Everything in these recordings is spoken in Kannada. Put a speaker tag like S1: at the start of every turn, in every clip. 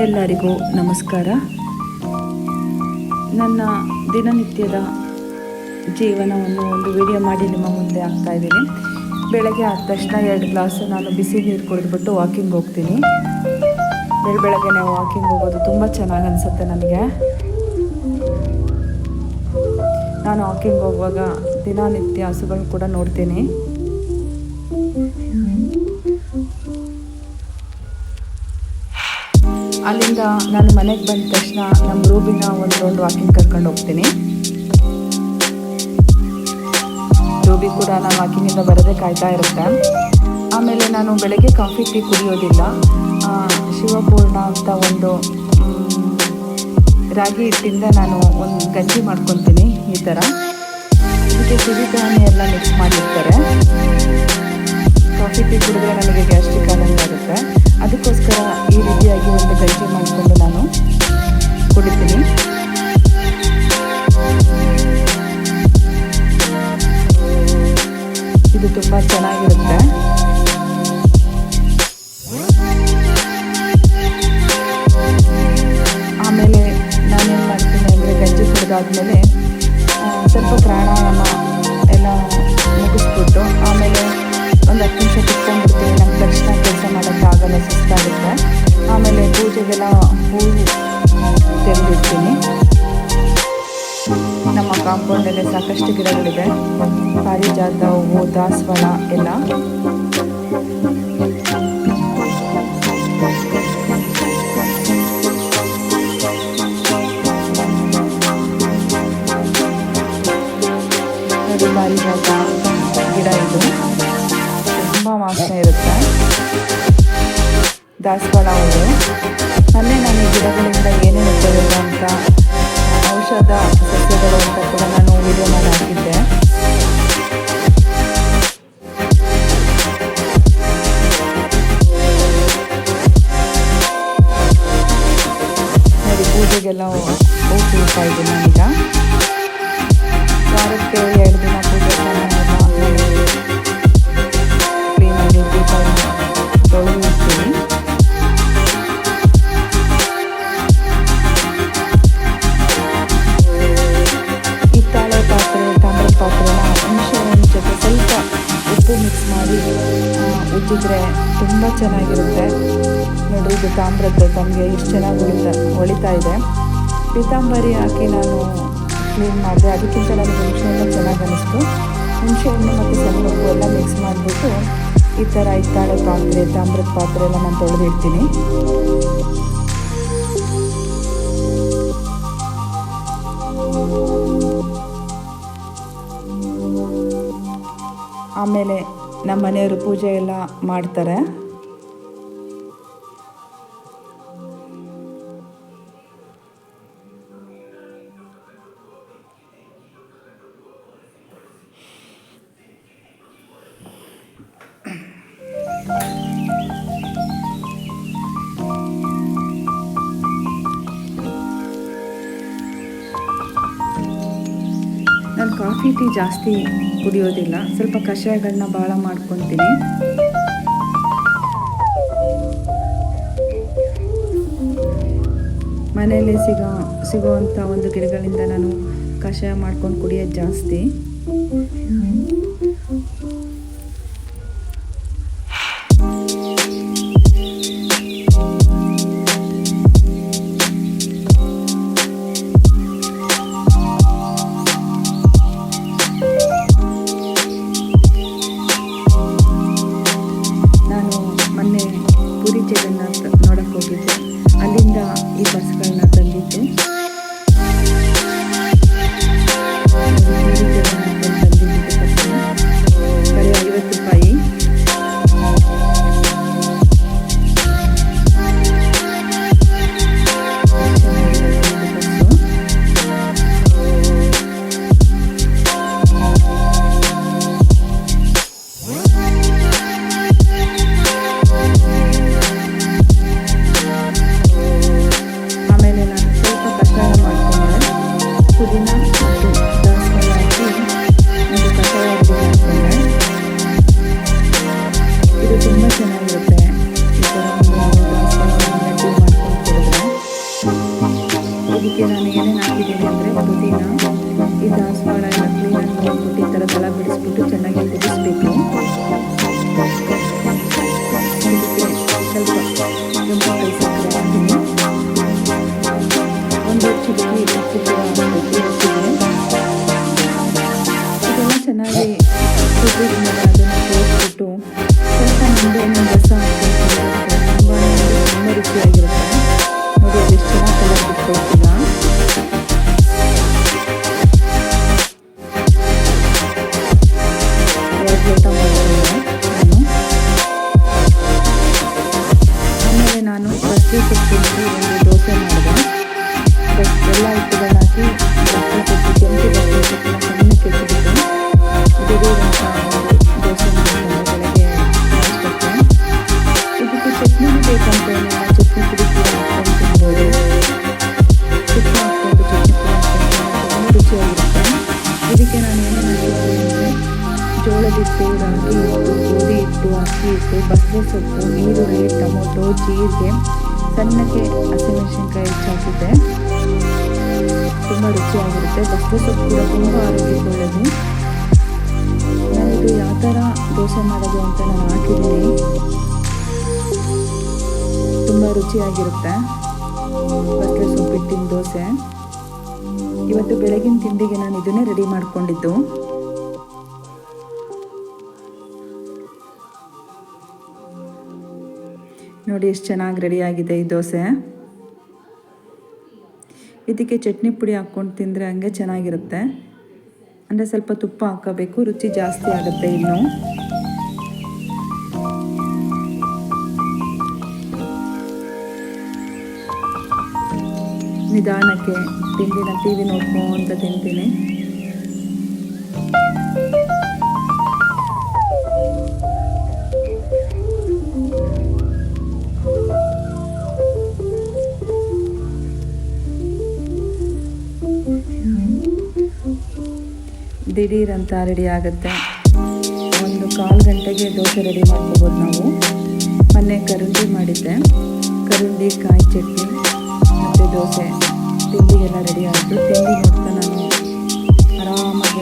S1: ಎಲ್ಲರಿಗೂ ನಮಸ್ಕಾರ. ನನ್ನ ದಿನನಿತ್ಯದ ಜೀವನವನ್ನು ಒಂದು ವಿಡಿಯೋ ಮಾಡಿ ನಿಮ್ಮ ಮುಂದೆ ಹಾಕ್ತಾ ಇದ್ದೀನಿ. ಬೆಳಗ್ಗೆ ಆದ ತಕ್ಷಣ ಎರಡು ಗ್ಲಾಸ್ ನಾನು ಬಿಸಿ ನೀರು ಕುಡಿದ್ಬಿಟ್ಟು ವಾಕಿಂಗ್ ಹೋಗ್ತೀನಿ. ಬೆಳ ಬೆಳಗ್ಗೆ ವಾಕಿಂಗ್ ಹೋಗೋದು ತುಂಬ ಚೆನ್ನಾಗಿ ಅನಿಸುತ್ತೆ ನನಗೆ. ನಾನು ವಾಕಿಂಗ್ ಹೋಗುವಾಗ ದಿನನಿತ್ಯ ಹಸುಗಳು ಕೂಡ ನೋಡ್ತೀನಿ. ಅಲ್ಲಿಂದ ನಾನು ಮನೆಗೆ ಬಂದ ತಕ್ಷಣ ನಮ್ಮ ರೂಬಿನ ಒಂದು ರೌಂಡ್ ವಾಕಿಂಗ್ ಕರ್ಕೊಂಡು ಹೋಗ್ತೀನಿ. ರೂಬಿ ಕೂಡ ನಾನು ವಾಕಿಂಗಿಂದ ಬರೋದೇ ಕಾಯ್ತಾ ಇರುತ್ತೆ. ಆಮೇಲೆ ನಾನು ಬೆಳಗ್ಗೆ ಕಾಫಿ ಟೀ ಕುಡಿಯೋದಿಲ್ಲ. ಶಿವಪೂರ್ಣ ಅಂತ ಒಂದು ರಾಗಿ ಹಿಟ್ಟಿಂದ ನಾನು ಒಂದು ಗಂಜಿ ಮಾಡ್ಕೊತೀನಿ ಈ ಥರ ಇದಕ್ಕೆ ಸಿರಿಧಾನ್ಯ ಎಲ್ಲ ಮಿಕ್ಸ್ ಮಾಡಿರ್ತಾರೆ. ಕಾಫಿ ಟೀ ಕುಡಿದ್ರೆ ನನಗೆ ಗ್ಯಾಸ್ಟ್ರಿಕ್ ಆದಂಗಾಗುತ್ತೆ ಅದಕ್ಕೋಸ್ಕರ ಈ ರೀತಿಯಾಗಿ ಒಂದು ಗಂಜಿ ಮಾಡಿಕೊಂಡು ನಾನು ಕುಡಿತೀನಿ. ಇದು ತುಂಬ ಚೆನ್ನಾಗಿರುತ್ತೆ. ಆಮೇಲೆ ನಾನೇನು ಮಾಡ್ತೀನಿ ಅಂದರೆ ಗಂಜಿ ಕುಡಿದಾದ್ಮೇಲೆ ಸ್ವಲ್ಪ ಪ್ರಾಣಾಯಾಮ ಎಲ್ಲ ಮುಗಿಸ್ಬಿಟ್ಟು ಕಾಂಪೌಂಡಲ್ಲೇ ಸಾಕಷ್ಟು ಗಿಡಗಳಿದೆ. ಪಾರಿಜಾತ, ಹೂವು, ದಾಸವಾಳ ಎಲ್ಲ. ಪಾರಿಜಾತ ಗಿಡ ಇದು. ತುಂಬ ವಾಸನೆ ಇರುತ್ತೆ. ದಾಸವಾಳ ಹೂವು ತುಂಬ ಚೆನ್ನಾಗಿರುತ್ತೆ. ನೋಡಿ, ಇದು ತಾಮ್ರದ ತಮಗೆ ಎಷ್ಟು ಚೆನ್ನಾಗಿ ಉಳಿತಾ, ಹೊಳಿತಾ ಇದೆ. ಪೀತಾಂಬರಿ ಹಾಕಿ ನಾನು ಕ್ಲೀನ್ ಮಾಡಿದೆ. ಅದಕ್ಕಿಂತ ನನಗೆ ಹುಣಸೆಹಣ್ಣು ಚೆನ್ನಾಗಿ ಅನ್ನಿಸ್ತು ಹುಣಸೆಹಣ್ಣು ಮತ್ತು ಸಣ್ಣ ಉಪ್ಪು ಎಲ್ಲ ಮಿಕ್ಸ್ ಮಾಡಿಬಿಟ್ಟು ಈ ಥರ ಹಿತ್ತಾಳೆ ಪಾತ್ರೆ, ತಾಮ್ರದ ಪಾತ್ರೆ ಎಲ್ಲ ನಾನು ತೊಳೆದಿಡ್ತೀನಿ. ಆಮೇಲೆ ನಮ್ಮ ಮನೆಯವರು ಪೂಜೆ ಎಲ್ಲ ಮಾಡ್ತಾರೆ. ಕಾಫಿ ಟೀ ಜಾಸ್ತಿ ಕುಡಿಯೋದಿಲ್ಲ. ಸ್ವಲ್ಪ ಕಷಾಯಗಳನ್ನ ಭಾಳ ಮಾಡ್ಕೊತೀನಿ. ಮನೆಯಲ್ಲೇ ಸಿಗೋ, ಸಿಗುವಂಥ ಒಂದು ಗಿಡಗಳಿಂದ ನಾನು ಕಷಾಯ ಮಾಡ್ಕೊಂಡು ಕುಡಿಯೋದು ಜಾಸ್ತಿ. ನೋಡಕ್ಕೆ ಹೋಗಿದ್ದೆ. ಅಲ್ಲಿಂದ ಈ ಬಸ್ಗಳನ್ನ ತಂದಿದ್ದು. ತುಂಬ ಚೆನ್ನಾಗಿರುತ್ತೆ ಈ ಥರ ಬಿಡಿಸ್ಬಿಟ್ಟು ಚೆನ್ನಾಗಿ ಕುದಿಸ್ಬೇಕು ಸ್ವಲ್ಪ ಒಂದು ಚಿಕ್ಕಿ ಇದೆಲ್ಲ ಚೆನ್ನಾಗಿ ನಿಂಬೆಹಣ್ಣಿನ ರಸ ಹಾಕ್ಕೊಂಡು ನೋಡಿ ಎಷ್ಟು ಚೆನ್ನಾಗಿ ಕಲರ್ ಜೀರಿಗೆ ಸಣ್ಣಕ್ಕೆ ಹಸಿಮೆಣಸಿನ್ಕಾಯಿ ಹೆಚ್ಚಾಕಿದ್ದೆ ತುಂಬ ರುಚಿಯಾಗಿರುತ್ತೆ. ಬಸಳೆ ಸೊಪ್ಪು ಕೂಡ ತುಂಬ ಆರೋಗ್ಯಕ್ಕೆ ಒಳ್ಳೆಯದು ನಾನಿದು ಯಾವ ಥರ ದೋಸೆ ಮಾಡೋದು ಅಂತ ನಾನು ಹಾಕಿದ್ದೀನಿ. ತುಂಬ ರುಚಿಯಾಗಿರುತ್ತೆ. ಬಸಳೆ ಸೊಪ್ಪಿಟ್ಟಿನ ದೋಸೆ. ಇವತ್ತು ಬೆಳಗಿನ ತಿಂಡಿಗೆ ನಾನು ಇದನ್ನೇ ರೆಡಿ ಮಾಡ್ಕೊಂಡಿದ್ದು. ನೋಡಿ ಎಷ್ಟು ಚೆನ್ನಾಗಿ ರೆಡಿಯಾಗಿದೆ ಈ ದೋಸೆ. ಇದಕ್ಕೆ ಚಟ್ನಿ ಪುಡಿ ಹಾಕ್ಕೊಂಡು ತಿಂದರೆ ಹಂಗೆ ಚೆನ್ನಾಗಿರುತ್ತೆ. ಅಂದರೆ ಸ್ವಲ್ಪ ತುಪ್ಪ ಹಾಕೋಬೇಕು, ರುಚಿ ಜಾಸ್ತಿ ಆಗುತ್ತೆ ಇನ್ನು. ನಿಧಾನಕ್ಕೆ ತಿಂಡಿನ ಟಿ ವಿ ನೋಡ್ಕೊಂತ ತಿಂತೀನಿ. ದಿಢೀರ್ ಅಂತ ರೆಡಿ ಆಗುತ್ತೆ. ಒಂದು ಕಾಲು ಗಂಟೆಗೆ ದೋಸೆ ರೆಡಿ ಮಾಡ್ಕೋಬೋದು ನಾವು. ಮೊನ್ನೆ ಕರುಂಡಿ ಮಾಡಿದ್ದೆ. ಕರುಂಡಿ, ಕಾಯಿ ಚಟ್ನಿ, ಮತ್ತು ದೋಸೆ. ತಿಂಡಿಗೆಲ್ಲ ರೆಡಿ ಆಯಿತು. ತಿಂಡಿ ನೋಡ್ತಾ ನಾನು ಆರಾಮಾಗಿ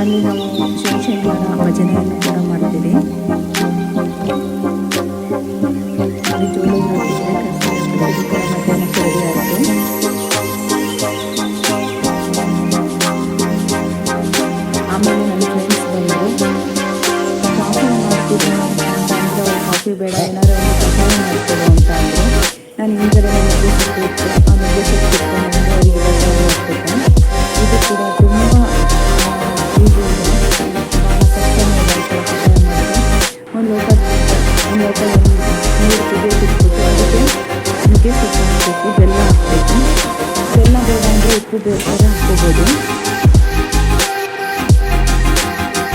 S1: ಅಲ್ಲಿ ನಾವು ಶನಿವಾರ ಭಜನೆಯನ್ನು ಕೂಡ ಮಾಡ್ತೀವಿ.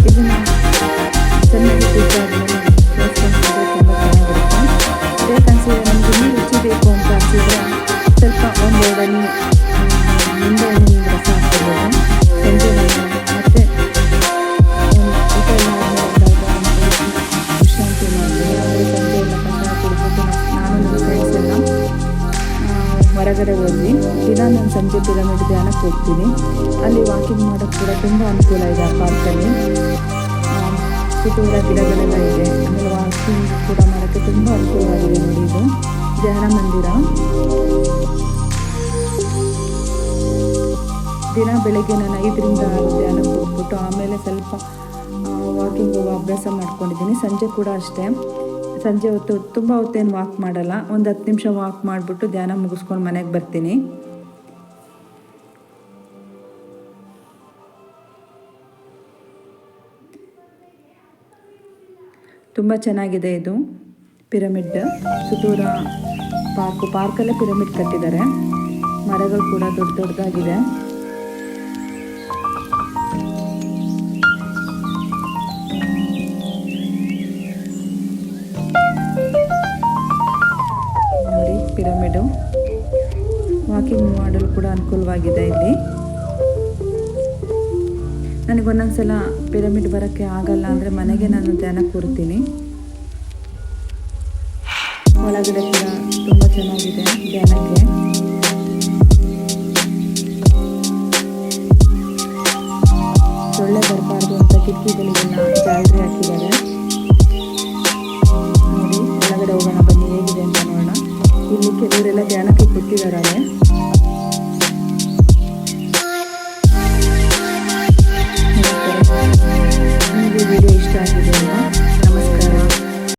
S1: ಇದನ್ನ ಚೆನ್ನಾಗಿ ಇನ್ನೂ ರುಚಿ ಬೇಕು ಅಂತ ಅನಿಸಿದ್ರೆ ಸ್ವಲ್ಪ ಒಂದೆರಡು ಹನಿ ನಿಂಬೆ ಹಣ್ಣಿನ ರಸ ಹಾಕ್ಕೊಬೋದು. ಹೊರಗಡೆ ಹೋದ್ವಿ ದಿನ ನಾನು ಸಂಜೆ ಪಿರಮಿಡ್ ಧ್ಯಾನಕ್ಕೆ ಹೋಗ್ತೀನಿ. ಅಲ್ಲಿ ವಾಕಿಂಗ್ ಮಾಡೋಕ್ಕೆ ಕೂಡ ತುಂಬ ಅನುಕೂಲ ಇದೆ ಆ ಪಾರ್ಕಲ್ಲಿ ಸುತ್ತೂರ ಗಿಡಗಳೆಲ್ಲ ಇದೆ. ಆಮೇಲೆ ವಾಕಿಂಗ್ ಕೂಡ ಮಾಡೋಕ್ಕೆ ತುಂಬ ಅನುಕೂಲವಾಗಿದೆ ನೋಡಿ ಇದು. ಧ್ಯಾನ ಮಂದಿರ. ದಿನ ಬೆಳಗ್ಗೆ ನಾನು ಐದರಿಂದ ಆರು ಧ್ಯಾನಕ್ಕೆ ಹೋಗ್ಬಿಟ್ಟು ಆಮೇಲೆ ಸ್ವಲ್ಪ ವಾಕಿಂಗ್ ಹೋಗೋ ಅಭ್ಯಾಸ ಮಾಡ್ಕೊಂಡಿದ್ದೀನಿ. ಸಂಜೆ ಕೂಡ ಅಷ್ಟೇ. ಸಂಜೆ ಹೊತ್ತು ತುಂಬ ಹೊತ್ತೇನು ವಾಕ್ ಮಾಡಲ್ಲ. ಒಂದು ಹತ್ತು ನಿಮಿಷ ವಾಕ್ ಮಾಡಿಬಿಟ್ಟು ಧ್ಯಾನ ಮುಗಿಸ್ಕೊಂಡು ಮನೆಗೆ ಬರ್ತೀನಿ. ತುಂಬ ಚೆನ್ನಾಗಿದೆ ಇದು ಪಿರಮಿಡ್. ಸುತ್ತೂರ ಪಾರ್ಕು, ಪಾರ್ಕಲ್ಲೇ ಪಿರಮಿಡ್ ಕಟ್ಟಿದ್ದಾರೆ. ಮರಗಳು ಕೂಡ ದೊಡ್ಡ ದೊಡ್ಡದಾಗಿದೆ ಪಿರಮಿಡು ವಾಕಿಂಗ್ ಮಾಡಲು ಕೂಡ ಅನುಕೂಲವಾಗಿದೆ ಇಲ್ಲಿ. ನನಗೆ ಒಂದೊಂದ್ಸಲ ಪಿರಮಿಡ್ ಬರೋಕ್ಕೆ ಆಗಲ್ಲ ಅಂದರೆ ಮನೆಗೆ ನಾನು ಧ್ಯಾನ ಕೂರ್ತೀನಿ. ಒಳಗಡೆ ಕೂಡ ತುಂಬ ಚೆನ್ನಾಗಿದೆ ಧ್ಯಾನಕ್ಕೆ. ಸೊಳ್ಳೆ ಬರಬಾರ್ದು ಅಂತ ಕಿಟಕಿಗಳಿಗೆಲ್ಲ ಜಾಲರಿ ಹಾಕಿದ್ದಾರೆ. ನೋಡಿ ಒಳಗಡೆ ಹೋಗೋಣ ಬನ್ನಿ